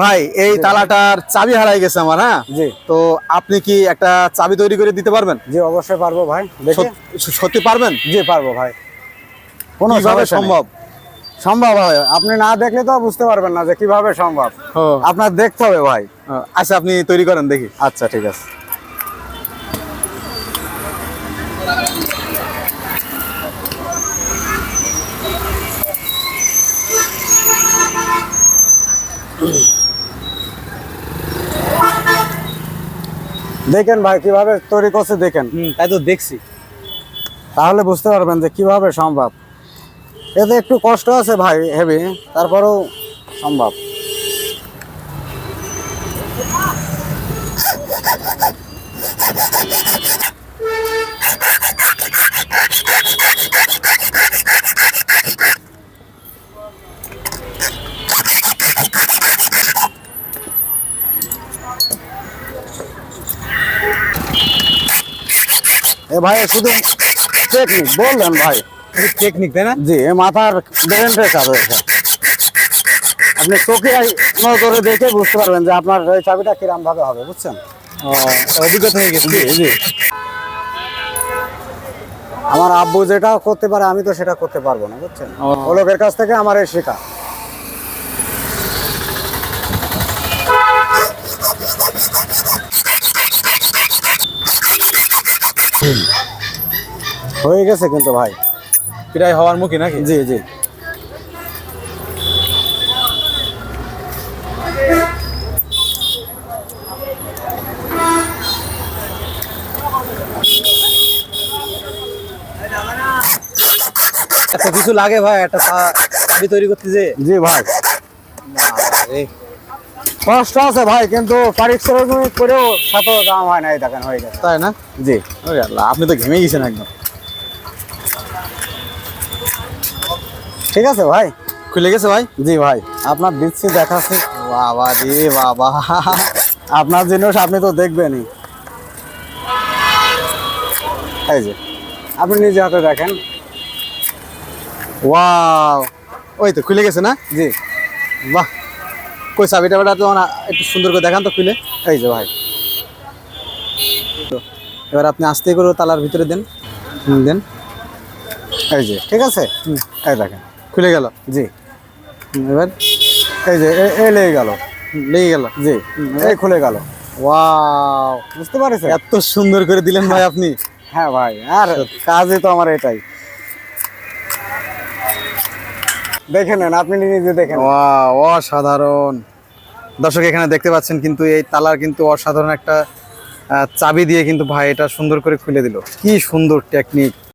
ভাই এই তালাটার চাবি হারাই গেছে আমার হ্যাঁ? তো আপনি কি একটা চাবি তৈরি করে দিতে পারবেন? জি অবশ্যই পারব ভাই সত্যি পারবেন? জি পারব ভাই। কোনো সম্ভব? সম্ভব হয়। আপনি না দেখলে তো বুঝতে পারবেন না যে কীভাবে সম্ভব। আপনার দেখতে হবে ভাই। আচ্ছা আপনি তৈরি করেন দেখি। আচ্ছা ঠিক আছে। দেখেন ভাই কীভাবে তৈরি করছে দেখেন। তাই তো দেখছি। তাহলে বুঝতে পারবেন যে কীভাবে সম্ভব। এতে একটু কষ্ট আছে ভাই হেভি তারপরেও সম্ভব। এ ভাই শুধু টেকনিক বললেন ভাই। টেকনিক তাই না? জি মাথার ব্রেনটা চাপ রয়েছে আপনি চোখে নজরে দেখে বুঝতে পারবেন যে আপনার এই চাবিটা কিরম ভাবে হবে বুঝছেন? অভিজ্ঞতা হয়ে গেছে। জি আমার আব্বু যেটা করতে পারে আমি তো সেটা করতে পারব না বুঝছেন? ও। ও লোকের কাছ থেকে আমার এই শেখা হয়ে গেছে কিন্তু ভাই। প্রায় হওয়ার মুখে নাকি? জি জি। এত কিছু লাগে ভাই একটা চাবি তৈরি করতে যে? জি ভাই। কষ্ট আছে ভাই কিন্তু পারিশ্রমিক করেও সাথে দাম হয় না এই দেখেন হয়ে গেছে। তাই না? জি। আল্লাহ আপনি তো ঘেমে গেছেন একদম। ঠিক আছে ভাই? খুলে গেছে ভাই? জি ভাই আপনার দিচ্ছি দেখাচ্ছি। বাবা রে বাবা। আপনার জিনিস আপনি তো দেখবেনই। এই যে আপনি নিজে হাতে দেখেন। ওয়াও ওই তো খুলে গেছে না? জি। বাহ কই চাবিটা বেটা তো একটু সুন্দর করে দেখান তো খুলে। এই যে ভাই। তো এবার আপনি আস্তে করে তালার ভিতরে দেন দেন। এই যে ঠিক আছে? এই দেখেন। খুলে গেল। জি। এবার এই যে এ- লেগে গেল। লেগে গেল। জি। এই খুলে গেল। ওয়াও বুঝতে পারছেন? এত সুন্দর করে দিলেন ভাই আপনি। হ্যাঁ ভাই আর কাজই তো আমার এটাই। দেখে নেন আপনি নিজে দেখেন ওয়াও অসাধারণ। দর্শক এখানে দেখতে পাচ্ছেন কিন্তু এই তালার কিন্তু অসাধারণ একটা চাবি দিয়ে কিন্তু ভাই এটা সুন্দর করে খুলে দিল। কি সুন্দর টেকনিক